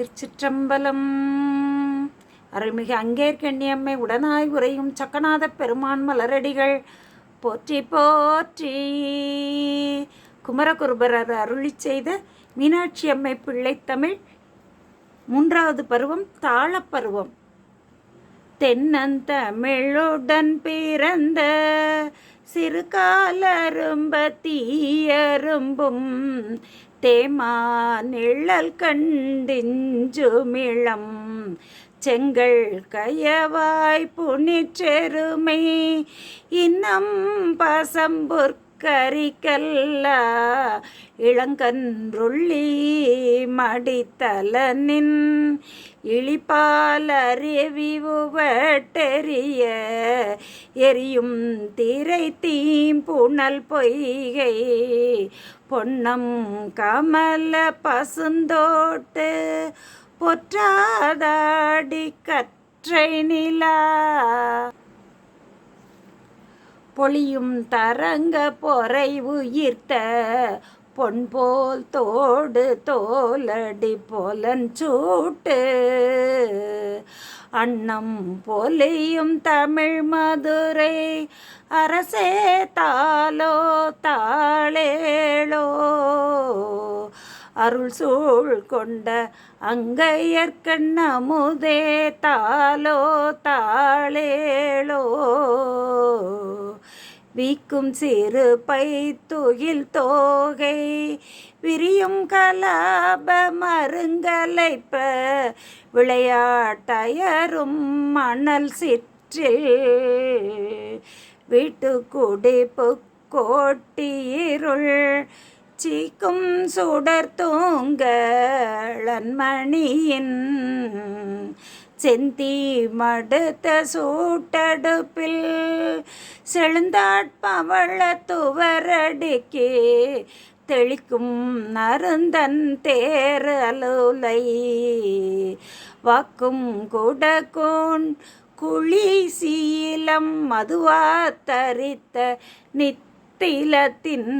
திருச்சிற்றம்பலம். அருள்மிகு அங்கேற்கண்ணியம்மை உடனாய் உரையும் சக்கநாத பெருமான் மலரடிகள். போற்றி போற்றி. குமரகுருபரர் அருளி செய்த மீனாட்சி அம்மை பிள்ளைத்தமிழ் மூன்றாவது பருவம் தாளப்பருவம். தென்னந்தமிழுடன் பிறந்த சிறு காலரும்ப தீயரும்பும் தேமா நிழல் கண்டிஞ்சுமிழம் செங்கல் கயவாய் புனிற்றெருமை இளங்கன்றுள்ளி மடித்தலனின் இழிப்பாலறிவிவுவட்டெறிய எரியும் திரை தீம்புணல் பொய்கை பொன்னம் கமல பசுந்தோட்டு பொற்றாதாடி கற்றை நிலா பொழியும் தரங்க பொறை உயிர்த்த பொன் போல் தோடு தோலடி போலன் சூட்டு. அன்னம் பொலியும் தமிழ் மதுரை அரசே தாளோ தாளேளோ. அருள் சூழ் கொண்ட அங்கையற்கண்ணமுதே தாலோ தாளேளோ. வீக்கும் சிறு பை தோகை விரியும் கலாப மருங்கலைப்ப விளையாட்டயரும் மணல் சிற்றில். வீட்டு குடிப்பு கோட்டியிருள் சீக்கும் சுடர் தூங்கலன்மணியின் செந்தி மடுத்த சூட்டடுப்பில் செழுந்தாட்பவள துவரடிக்கே தெளிக்கும் நருந்தன் தேர் அலுலை. வாக்கும் குடகோன் குழி சீலம் மதுவா தரித்த நித்திலத்தின்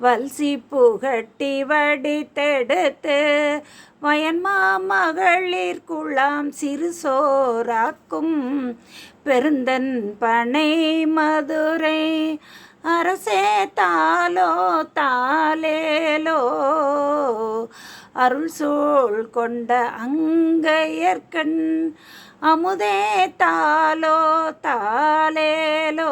வல்சி புகட்டி வடித்தெடுத்து வயன்மா மகளிர் குழாம் சிறு சோராக்கும் பெருந்தன் பனை மதுரை அரசே தாலோ தாலேலோ அருள் சூழ் கொண்ட அங்கையர்கண் அமுதே தாலோ தாலேலோ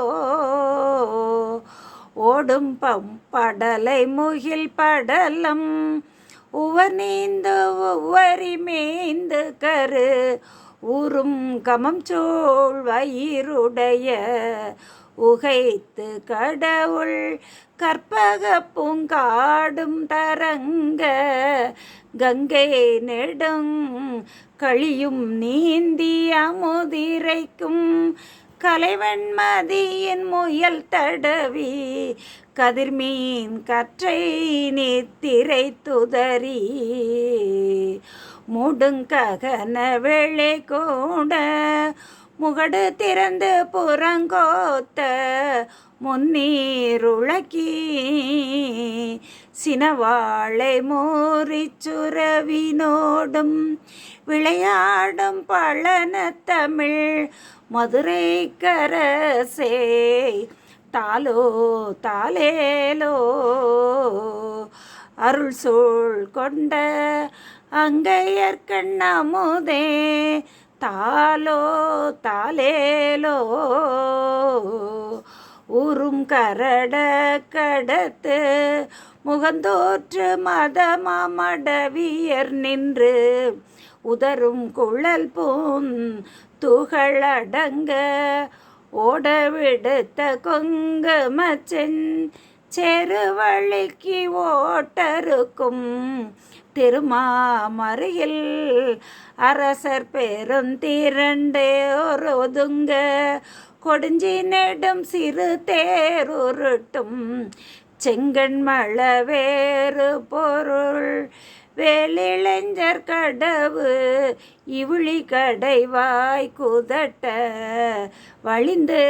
ஓடும் பம்படலை முகில் படலம். உவர் நீந்து உவரி மேய்ந்து கரு. உறும் கமம் சோழ் வயிறுடைய உகைத்து கடவுள் கற்பக பூங்காடும் தரங்க கங்கை நெடும் கழியும் நீந்தி அமுதிரைக்கும் கலைவன்மதியின் முயல் தடவி கதிர்மீன் கற்றை நித்திரை துதறி முடுங்ககன வெள்ளை கூட முகடு திறந்து புறங்கோத்த முன்னீருளக்கி சினவாளை மோரிச்சுரவினோடும் விளையாடும் பழன தமிழ் மதுரை கரசே. தாலோ தாலேலோ அருள் சூழ் கொண்ட அங்கையற்கண்ணமுதே தாலோ தாலேலோ உறும் கரட கடத்து முகந்தோற்று மதமாமடவியர் நின்று உதரும் குழல் பூன் துகளடங்க ஓடவிடுத்த விடுத்த கொங்குமச்சென் செருவழிக்கு ஓட்டருக்கும் திருமாமறையில் அரசர் பெருந்திரண்டே ஒரு ஒதுங்க. கொடுஞ்சி நெடும் சிறு தேருருட்டும் செங்கண்மள வேறு பொருள். வேலிளைஞர் கடவு இவிழி கடைவாய் குதட்ட. வழிந்து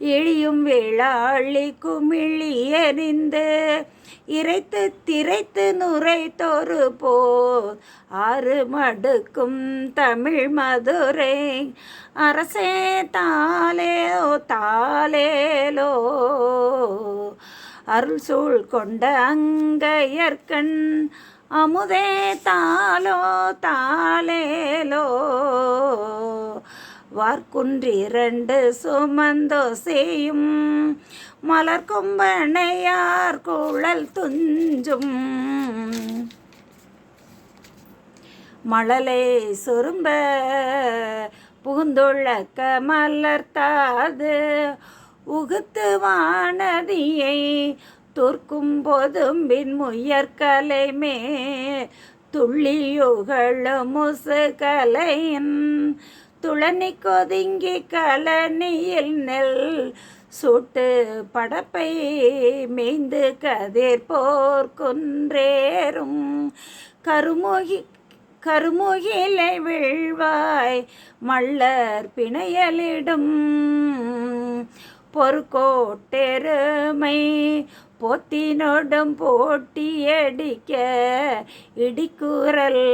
இழியும் விழாளி குமிழி எறிந்து இறைத்து திரைத்து நுரைத்தொரு போ ஆறு மடுக்கும் தமிழ் மதுரை. அரசே தாலேலோ தாலேலோ அருள் சூழ் கொண்ட அங்கையற்கண் அமுதே தாலோ தாலேலோ வார்க்குன்றிரண்டு சுமந்தோ செய்யும் மலர் கொம்பனையார் குழல் துஞ்சும். மழலை சுரும்ப புகுந்துள்ளக்க மலர்த்தாது உகுத்து வானதியை துர்க்கும் போதும் பின் முயற்கலைமே துள்ளியுகளும் முசுகலையின் துளனி கொதுங்கி கலனியில் நெல் சூட்டு படப்பை மேய்ந்து கதிர் போர் குன்றேறும். கருமுகி கருமுகிலை விழ்வாய் மல்லர் பிணையலிடும். பொறுக்கோட்டெருமை. போத்தினோடும் போட்டியடிக்க இடிக்குரல்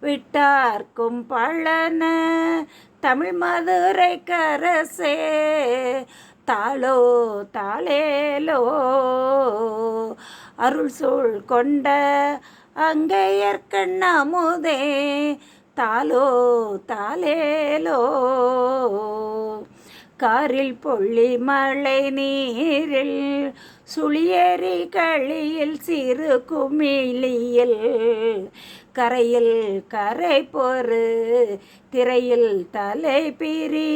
விட்டார்க்கும் பழன தமிழ் மதுரை கரசே தாளோ தாளேலோ. அருள் சூழ் கொண்ட அங்கையற்கண் அமுதே தாளோ தாளேலோ. காரில் பொள்ளி மழை நீரில் சுழியேறி களியில் சிறு குமிழியில் கரையில் கரை பொறு திரையில் தலை பிரி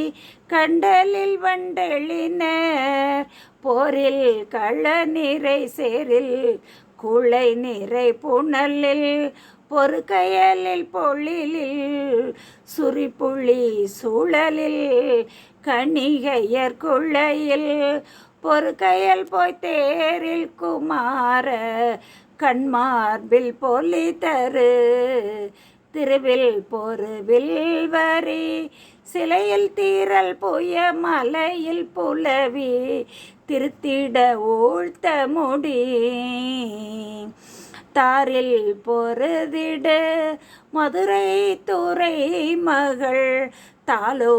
கண்டலில் வண்டெளினர் போரில் கள நிறை சேரில் குளை நிறை புனலில் பொறுக்கையலில் பொழிலில் சுரிப்புள்ளி சூழலில் கணிகையர் குள்ளையில் பொறுக்கையல் போய் தேரில் குமார கண்மார்பில் பொலி தரு திருவில் பொருவில் வரி சிலையில் தீரல் புய மலையில் புலவி திருத்திட ஊழ்த்த முடி. தாரில் பொருதிடு மதுரை துறை மகள். தாலோ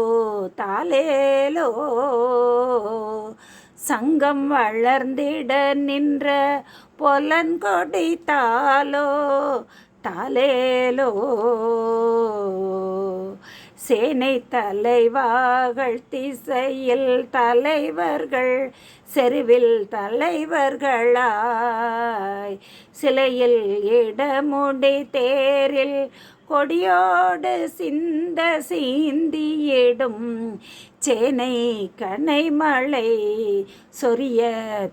தாலேலோ சங்கம் வளர்ந்திட நின்ற பொலன்கொடி தாலோ தாலேலோ சேனை தலைவாகள் திசையில் தலைவர்கள் செருவில் தலைவர்களாய். சிலையில் இடமுடி தேரில் கொடியோடு சிந்த சீந்தியிடும் சேனை கனை மழை சொரிய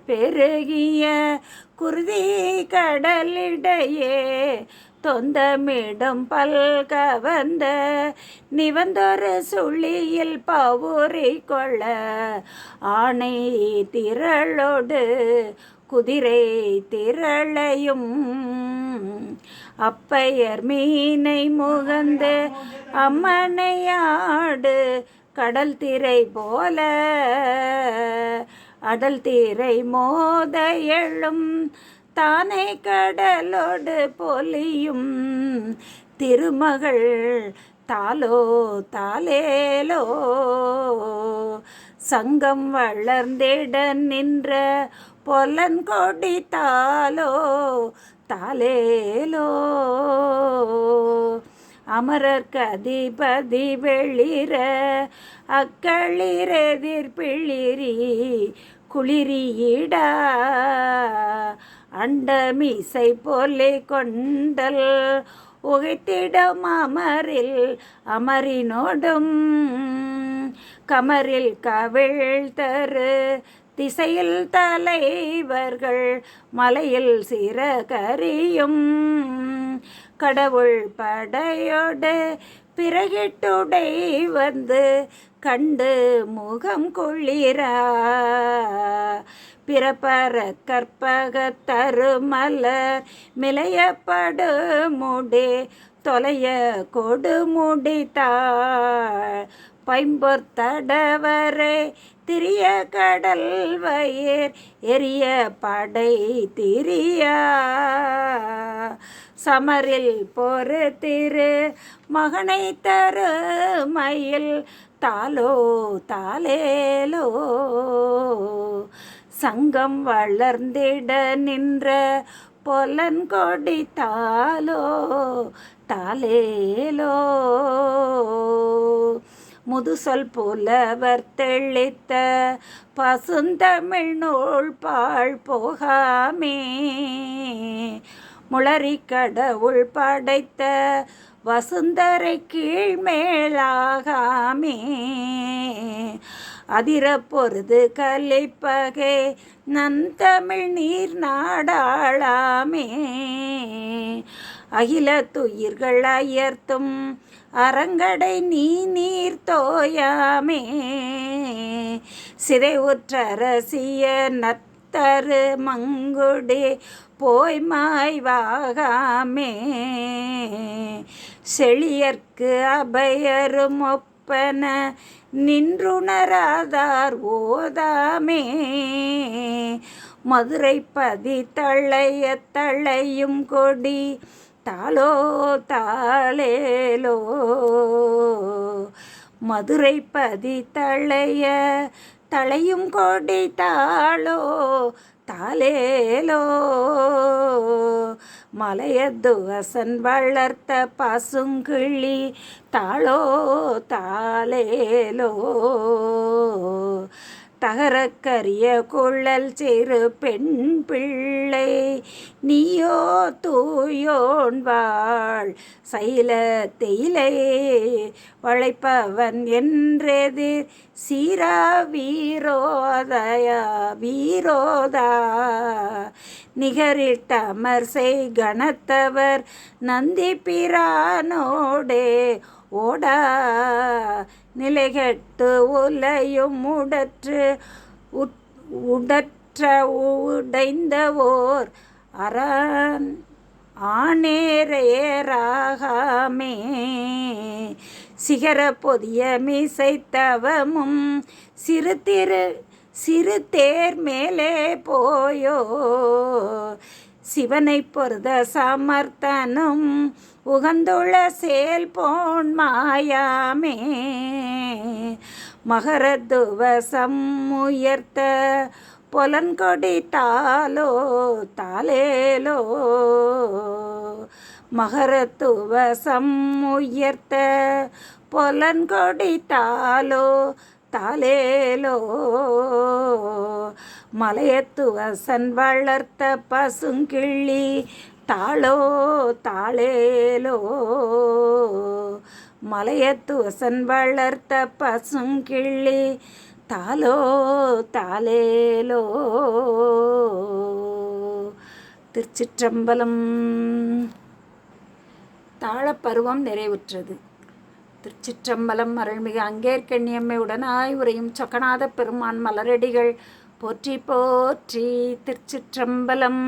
பெருகிய குருதி கடலிடையே தொந்தமிடும் பல்கவந்த நிவந்தொரு சுழியில் பவுரை கொள்ள ஆணை திரளோடு குதிரை திரளையும் அப்பையர் மீனை முகந்து அம்மனையாடு கடல் திரை போல அடல் தீரை மோத எழும் தானே கடலோடு பொலியும் திருமகள் தாலோ தாலேலோ. சங்கம் வளர்ந்திட நின்ற பொலன் கொடி தாலோ தாலேலோ. அமரர்க்கு அதிபதி வெளிர அக்களிரெதிர் பிளிரி குளிரியிடா. அண்டமிசை போலே கொண்டல் உகைத்திடம் அமரில் அமரினோடும் கமரில் கவிழ் தரு திசையில் தலைவர்கள் மலையில் சிறகரியும் கடவுள் படையோடு பிறகிட்டுடை வந்து கண்டு முகம் கொள்ளிரா. பிறப்பற கற்பக தருமலர் மிளையப்படு முடி தொலைய கொடு முடித்தாள். பைம்பொத்தடவரே திரிய கடல் வயிர் எரிய படை திரியா. சமரில் பொறு திரு மகனை தரு மயில் தாலோ தாலேலோ. சங்கம் வளர்ந்திட நின்ற பொலன் கொடி தாலோ தாலேலோ. முதுசொல் புலவர் தெளித்த பசுந்தமிழ் நூல் பாழ் போகாமே. முளரி கடவுள் படைத்த வசுந்தரை கீழ்மேலாகாமே. அதிர பொருது கலைப்பகை நந்தமிழ் நீர் நாடாளாமே. அகில துயிர்கள் அயர்த்தும் அறங்கடை நீ நீர் தோயாமே. சிறை உற்றரசிய நத்தரு மங்குடி போய் மாய்வாகாமே செழியர்க்கு அபயரும் ஒப்பன நின்றுணராதார் ஓதாமே. மதுரை பதி தழைய தழையும் கொடி தாளோ தாளேலோ. மதுரை பதி தழைய தலையும் கொடி தாளோ தாலேலோ மலையதுவசன் வளர்த்த பசுங்கிழி தாளோ தாலேலோ தகரக்கரிய குழல் சிறு பெண் பிள்ளை. நீயோ தூயோன் வாழ் சைல தேயிலை வளைப்பவன் என்றது? சீரா வீரோதயா வீரோதா. நிகரிட்டமர் செய் கணத்தவர் நந்தி பிரானோடே ஓடா. நிலைகட்டு உலையும் உடற்று உடற்ற உடைந்தவோர் அரண் ஆனேரேராகாமே சிகர பொதிய மிசைத்தவமும் சிறு திரு சிறு தேர் மேலே போயோ. சிவனை பொருத சமர்த்தனும் உகந்துள்ள செயல் போன் மாயாமே. மகரதுவசம் உயர்த்த பொலன்கொடி தாலோ தாலேலோ மகரத்துவசம் உயர்த்த பொலன்கொடி தாலோ தாலேலோ மலையத்துவசன் வளர்த்த பசுங்கிள்ளி தாளோ தாளேலோ மலையத்துவசன் வளர்த்த பசுங்கிள்ளி தாளோ தாளேலோ திருச்சிற்றம்பலம். தாழப்பருவம் நிறைவுற்றது. திருச்சிற்றம்பலம் அருள்மிகு அங்கேற்கண்ணியம்மை உடனாய் உரையும் சொக்கநாத பெருமான் மலரடிகள். போற்றி போற்றி திருச்சிற்றம்பலம்.